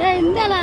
ஏ இந்தலா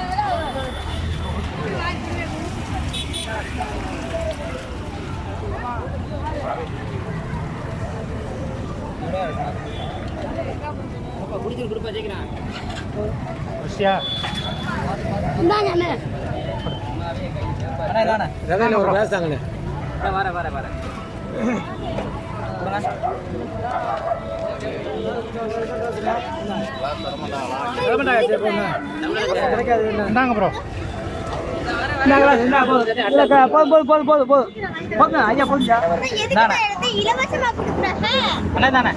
ஒரு கிளாஸ் தாங்கண்ணே வர வர வர இந்தாங்க ப்ரோ போதும் போதும் போதும் போதும் போங்க ஐயா தானே